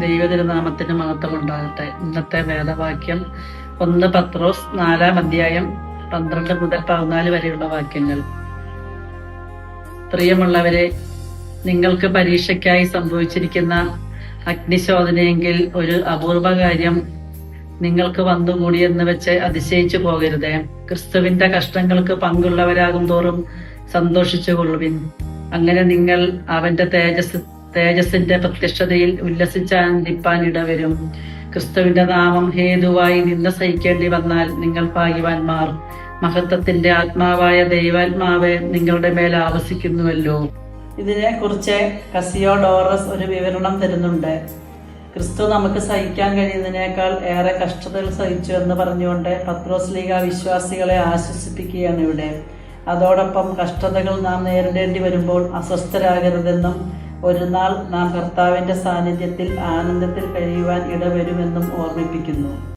ദൈവതിരുനാമത്തിന് മഹത്വം ഉണ്ടാകട്ടെ ഇന്നത്തെ വേദവാക്യം ഒന്ന് പത്രോസ് നാലാം അധ്യായം പന്ത്രണ്ട് മുതൽ പതിനാല് വരെയുള്ള വാക്യങ്ങൾ. പ്രിയമുള്ളവരെ നിങ്ങൾക്ക് പരീക്ഷയ്ക്കായി സംഭവിച്ചിരിക്കുന്ന അഗ്നിശോധനയെങ്കിൽ ഒരു അപൂർവ കാര്യം നിങ്ങൾക്ക് വന്നുകൂടിയെന്ന് വെച്ച് അതിശയിച്ചു പോകരുത്. ക്രിസ്തുവിന്റെ കഷ്ടങ്ങൾക്ക് പങ്കുള്ളവരാകും തോറും സന്തോഷിച്ചു കൊള്ളുവിൻ അങ്ങനെ നിങ്ങൾ അവന്റെ തേജസ് തേജസ്സിന്റെ പ്രത്യക്ഷതയിൽ ഉല്ലസിച്ചാനന്ദിപ്പാൻ ഇടവരും ക്രിസ്തുവിന്റെ നാമം ഹേതുവായി നിന്ന സഹിക്കേണ്ടി വന്നാൽ നിങ്ങൾ ഭാഗ്യവാന്മാർ. മഹത്വത്തിന്റെ ആത്മാവായ ദൈവാത്മാവ് നിങ്ങളുടെ മേൽ ആവസിക്കുന്നുവല്ലോ. ഇതിനെ കുറിച്ച് കസിയോഡോറസ് ഒരു വിവരണം തരുന്നുണ്ട്. ക്രിസ്തു നമുക്ക് സഹിക്കാൻ കഴിയുന്നതിനേക്കാൾ ഏറെ കഷ്ടതകൾ സഹിച്ചു എന്ന് പറഞ്ഞുകൊണ്ട് പത്രോസ് ലീഗ വിശ്വാസികളെ ആശ്വസിപ്പിക്കുകയാണ് ഇവിടെ. അതോടൊപ്പം കഷ്ടതകൾ നാം നേരിടേണ്ടി വരുമ്പോൾ അസ്വസ്ഥരാകരുതെന്നും ഒരു നാൾ നാം കർത്താവിന്റെ സാന്നിധ്യത്തിൽ ആനന്ദത്തിൽ കഴിയുവാൻ ഇടവരുമെന്നും ഓർമ്മിപ്പിക്കുന്നു.